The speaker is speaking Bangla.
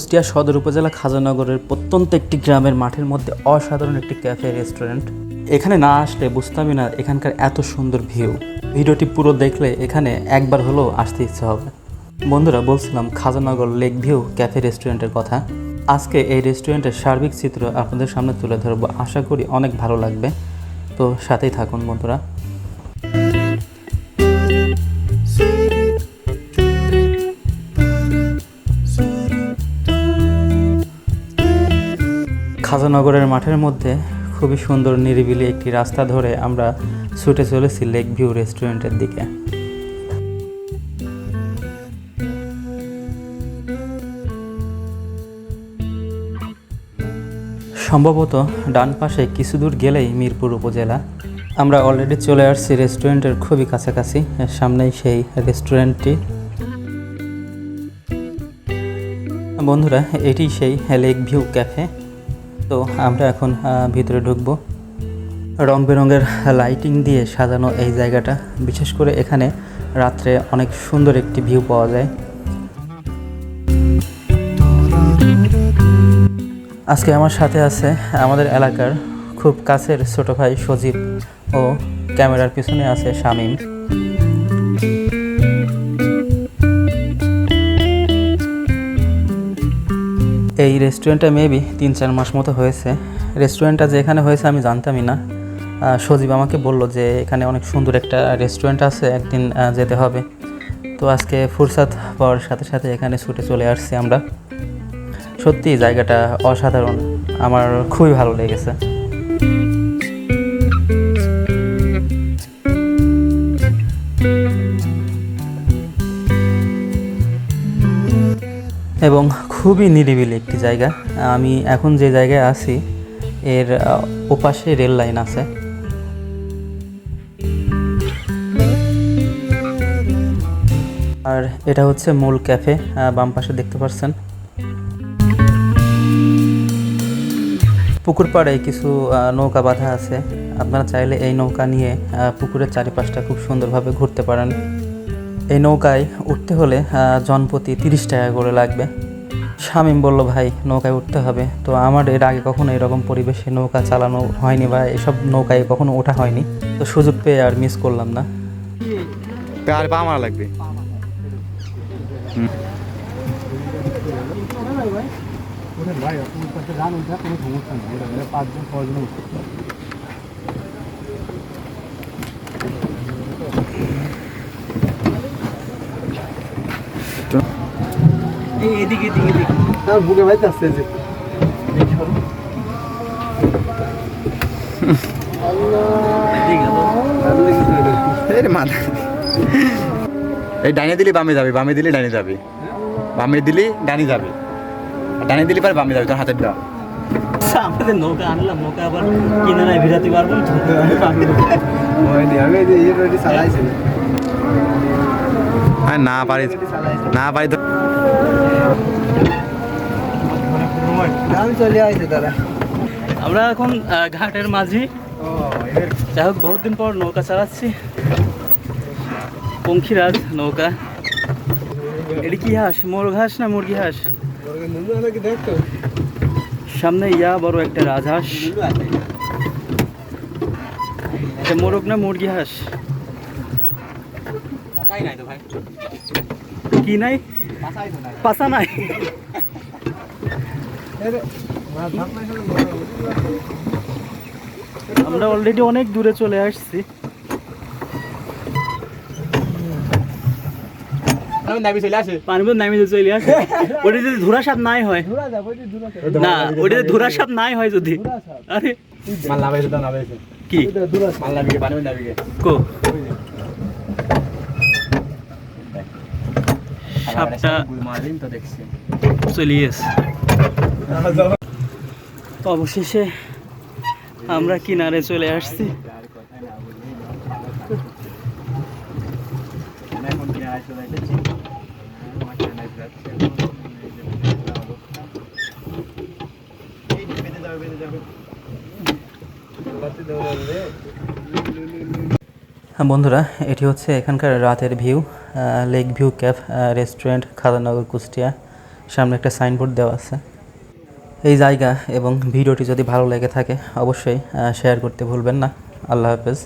কুষ্টিয়া সদর উপজেলা খাজানগরের প্রত্যন্ত একটি গ্রামের মাঠের মধ্যে অসাধারণ একটি ক্যাফে রেস্টুরেন্ট। এখানে না আসলে বুঝতামই না এখানকার এত সুন্দর ভিউ। ভিডিওটি পুরো দেখলে এখানে একবার হলেও আসতে ইচ্ছে হবে। বন্ধুরা, বলছিলাম খাজানগর লেক ভিউ ক্যাফে রেস্টুরেন্টের কথা। আজকে এই রেস্টুরেন্টের সার্বিক চিত্র আপনাদের সামনে তুলে ধরবো। আশা করি অনেক ভালো লাগবে। তো সাথেই থাকুন বন্ধুরা। খাজানগরের মাঠের মধ্যে খুবই সুন্দর নিরিবিলি একটি রাস্তা ধরে আমরা ছুটে চলেছি লেক ভিউ রেস্টুরেন্টের দিকে। সম্ভবত ডান পাশে কিছু দূর গেলেই মিরপুর উপজেলা। আমরা অলরেডি চলে আসছি রেস্টুরেন্টের খুবই কাছাকাছি সামনেই সেই রেস্টুরেন্টটি। বন্ধুরা, এটি সেই লেক ভিউ ক্যাফে। তো আমরা এখন ভিতরে ঢুকবো। রং বেরঙের লাইটিং দিয়ে সাজানো এই জায়গাটা। বিশেষ করে এখানে রাত্রে অনেক সুন্দর একটি ভিউ পাওয়া যায়। আজকে আমার সাথে আছে আমাদের এলাকার খুব কাছের ছোট ভাই সজীব ও ক্যামেরার পিছনে আছে শামীম। এই রেস্টুরেন্টটা মেবি তিন চার মাস মতো হয়েছে। রেস্টুরেন্টটা যে এখানে হয়েছে আমি জানতামই না। সজীব আমাকে বলল যে এখানে অনেক সুন্দর একটা রেস্টুরেন্ট আছে, একদিন যেতে হবে। তো আজকে ফুরসাত পাওয়ার সাথে সাথে এখানে ছুটে চলে আসছি আমরা। সত্যি জায়গাটা অসাধারণ। আমার খুবই ভালো লেগেছে। এবং খুবই নিরিবিলি একটি জায়গা। আমি এখন যে জায়গায় আছি, এর ওপাশে রেল লাইন আছে। আর এটা হচ্ছে মূল ক্যাফে বাম পাশে দেখতে পাচ্ছেন পুকুর পাড়ে কিছু নৌকা বাঁধা আছে। আপনারা চাইলে এই নৌকা নিয়ে পুকুরের চারিপাশটা খুব সুন্দরভাবে ঘুরতে পারেন। এই নৌকায় উঠতে হলে জনপ্রতি তিরিশ টাকা করে লাগবে। শামীম বলল ভাই নৌকায় উঠতে হবে। তো আমার এর আগে কখনো এরকম পরিবেশে নৌকা চালানো হয়নি বা এসব নৌকায় কখনো ওঠা হয়নি। তো সুযোগ পেয়ে আর মিস করলাম না। আর পা মারা লাগবে এদিকে এদিকে এদিকে। বুকে ভাই আসছে যে। এই ডাইনে দিলি বামে যাবে বামে দিলি ডাইনে যাবে। বামে দিলি ডানি যাবে। ডানে দিলি পরে বামে যাবে তোর হাতের ডা আমাদের নৌকা আনলাম নৌকা আবার কিনারায় ভিড়াতে পারব না আমি যে ইয়ে রেডি চালাইছি। আর না পারি না পারি আমি চলে তারা আমরা এখন ঘাটের মাঝি। যাই হোক বহুত দিন পর নৌকা চালাচ্ছি। পঙ্খিরাজ নৌকা। এটি কি হাঁস? মোর ঘাস না মুরগি হাঁস? সামনে ইয়া বড় একটা রাজহাঁস। এটা মোরগ না মুরগি হাঁস? কি নাই। পাশা নাই? আমরা অলরেডি অনেক দূরে চলে আসছি। চলে আসে। ওটা যদি ধুরা সাপ নাই হয় না ওটা যদি ধুরা সাপ নাই হয় যদি। আরে কি? দূরা মাল নাবিকে পানি নাবিকে কো? সাপটা মারিন চলে এসে অবশেষে আমরা কিনারে চলে আসছি। হ্যাঁ বন্ধুরা, এটি হচ্ছে এখানকার রাতের view lake view cafe restaurant Khadanagar Kushtia. সামনে একটা সাইনবোর্ড দেওয়া আছে। এই জায়গা এবং ভিডিওটি যদি ভালো লেগে থাকে, অবশ্যই শেয়ার করতে ভুলবেন না। আল্লাহ হাফেজ।